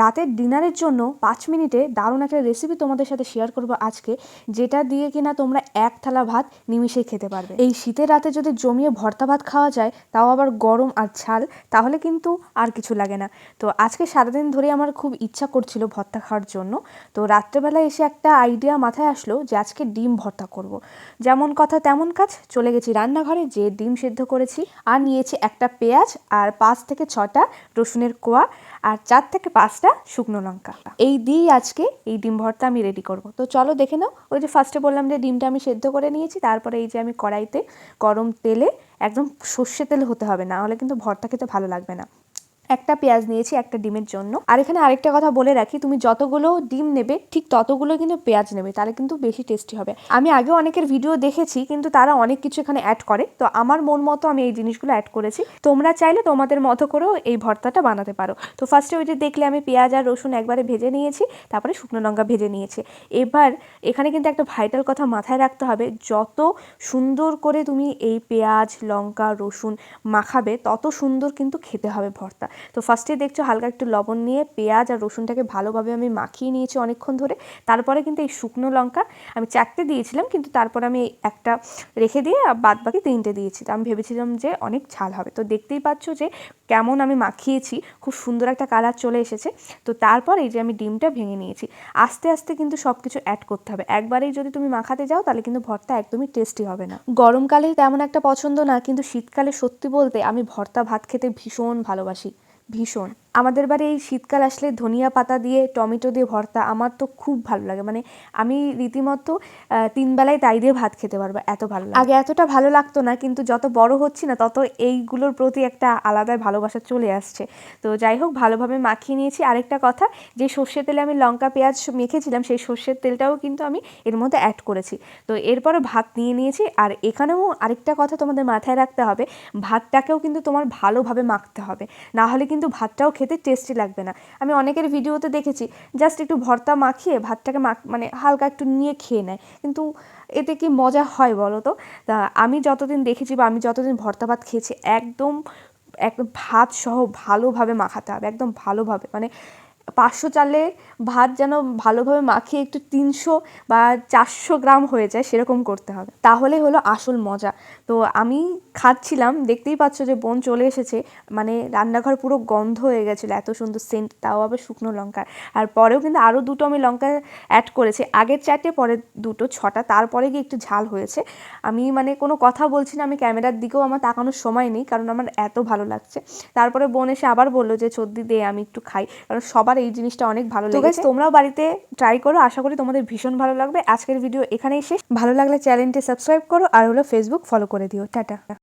রাতের ডিনারের জন্য পাঁচ মিনিটে দারুণ একটা রেসিপি তোমাদের সাথে শেয়ার করব আজকে, যেটা দিয়ে কিনা তোমরা এক থালা ভাত নিমিশেই খেতে পারবে। এই শীতের রাতে যদি জমিয়ে ভর্তা ভাত খাওয়া যায়, তাও আবার গরম আর ঝাল, তাহলে কিন্তু আর কিছু লাগে না। তো আজকে সারাদিন ধরে আমার খুব ইচ্ছা করছিল ভর্তা খাওয়ার জন্য। তো রাত্রেবেলায় এসে একটা আইডিয়া মাথায় আসলো যে আজকে ডিম ভর্তা করব। যেমন কথা তেমন কাজ, চলে গেছি রান্নাঘরে, যে ডিম সিদ্ধ করেছি। আর নিয়েছি একটা পেঁয়াজ আর পাঁচ থেকে ছটা রসুনের কোয়া, আর চার থেকে পাঁচটা শুকনো লঙ্কা এই দিয়েই আজকে এই ডিম ভর্তা আমি রেডি করব। তো চলো দেখে নাও, ওই যে ফার্স্টে বললাম যে ডিমটা আমি সেদ্ধ করে নিয়েছি, তারপরে এই যে আমি কড়াইতে গরম তেলে একদম সর্ষে তেল হতে হবে, না হলে কিন্তু ভর্তা খেতে ভালো লাগবে না। একটা পেঁয়াজ নিয়েছি, একটা ডিমের জন্য। আর এখানে আরেকটা কথা বলে রাখি, তুমি যতগুলো ডিম নেবে, ঠিক ততগুলো কিন্তু পেঁয়াজ নেবে, তাহলে কিন্তু বেশি টেস্টি হবে। আমি আগেও অনেকের ভিডিও দেখেছি, কিন্তু তারা অনেক কিছু এখানে অ্যাড করে। তো আমার মন মতো আমি এই জিনিসগুলো অ্যাড করেছি। তোমরা চাইলে তোমাদের মতো করেও এই ভর্তাটা বানাতে পারো। তো ফার্স্টে ওই যে দেখলে আমি পেঁয়াজ আর রসুন একবারে ভেজে নিয়েছি, তারপরে শুকনো লঙ্কা ভেজে নিয়েছি। এবার এখানে কিন্তু একটা ভাইটাল কথা মাথায় রাখতে হবে, যত সুন্দর করে তুমি এই পেঁয়াজ, লঙ্কা, রসুন মাখাবে, তত সুন্দর কিন্তু খেতে হবে ভর্তা। তো ফার্স্টে দেখছ হালকা একটু লবণ নিয়ে পেঁয়াজ আর রসুনটাকে ভালোভাবে আমি মাখিয়ে নিয়েছি অনেকক্ষণ ধরে। তারপরে কিন্তু এই শুকনো লঙ্কা আমি চারটে দিয়েছিলাম, কিন্তু তারপর আমি একটা রেখে দিয়ে বাদ বাকি তিনটে দিয়েছি। তো আমি ভেবেছিলাম যে অনেক ঝাল হবে। তো দেখতেই পাচ্ছ যে কেমন আমি মাখিয়েছি, খুব সুন্দর একটা কালার চলে এসেছে। তো তারপর এই যে আমি ডিমটা ভেঙে নিয়েছি, আস্তে আস্তে কিন্তু সব কিছু অ্যাড করতে হবে। একবারেই যদি তুমি মাখাতে যাও তাহলে কিন্তু ভর্তা একদমই টেস্টি হবে না। গরমকালে তেমন একটা পছন্দ না, কিন্তু শীতকালে সত্যি বলতে আমি ভর্তা ভাত খেতে ভীষণ ভালোবাসি। ভীষণ। আমাদের বাড়ি এই শীতকাল আসলে ধনিয়া পাতা দিয়ে টমেটো দিয়ে ভর্তা আমার তো খুব ভালো লাগে। মানে আমি রীতিমতো তিন বেলায় তাই দিয়ে ভাত খেতে পারব, এত ভালো লাগে। আগে এতটা ভালো লাগতো না, কিন্তু যত বড় হচ্ছি না, তত এইগুলোর প্রতি একটা আলাদাই ভালোবাসা চলে আসছে। তো যাই হোক, ভালোভাবে মাখিয়ে নিয়েছি। আরেকটা কথা, যে সর্ষের তেলে আমি লঙ্কা, পেঁয়াজ মেখেছিলাম, সেই সর্ষের তেলটাও কিন্তু আমি এর মধ্যে অ্যাড করেছি। তো এরপরও ভাত নিয়ে নিয়েছি। আর এখানেও আরেকটা কথা তোমাদের মাথায় রাখতে হবে, ভাতটাকেও কিন্তু তোমার ভালোভাবে মাখতে হবে। না হলে কিন্তু ভাতটাও খেতে টেস্টি লাগবে না। আমি অনেকের ভিডিওতে দেখেছি জাস্ট একটু ভর্তা মাখিয়ে ভাতটাকে মানে হালকা একটু নিয়ে খেয়ে নেয়। কিন্তু এতে কি মজা হয় বলো তো আমি যতদিন দেখেছি বা আমি যতদিন ভর্তা ভাত খেয়েছি, একদম এক ভাত সহ ভালোভাবে মাখাতে হবে, একদম ভালোভাবে। মানে পাঁচশো চালে ভাত যেন ভালোভাবে মাখিয়ে একটু তিনশো বা চারশো গ্রাম হয়ে যায়, সেরকম করতে হবে। তাহলে হলো আসল মজা। তো আমি খাচ্ছিলাম, দেখতেই পাচ্ছ যে বোন চলে এসেছে। মানে রান্নাঘর পুরো গন্ধ হয়ে গেছিল, এত সুন্দর সেন্ট তাও আবার শুকনো লঙ্কা আর পরেও কিন্তু আরও দুটো আমি লঙ্কা অ্যাড করেছি। আগের চারটে পরে দুটো, ছটা, তারপরে গিয়ে একটু ঝাল হয়েছে। আমি মানে কোনো কথা বলছি না, আমি ক্যামেরার দিকেও আমার তাকানোর সময় নেই, কারণ আমার এত ভালো লাগছে। তারপরে বোন এসে আবার বলল যে সর্দি দে, আমি একটু খাই। কারণ সবার এই জিনিসটা অনেক ভালো লেগেছে। তোমরাও বাড়িতে ট্রাই করো আশা করি তোমাদের ভীষণ ভালো লাগবে। আজকের ভিডিও এখানেই শেষ। ভালো লাগলে চ্যানেলটি সাবস্ক্রাইব করো আর হলো ফেসবুক ফলো করে দিও। টাটা।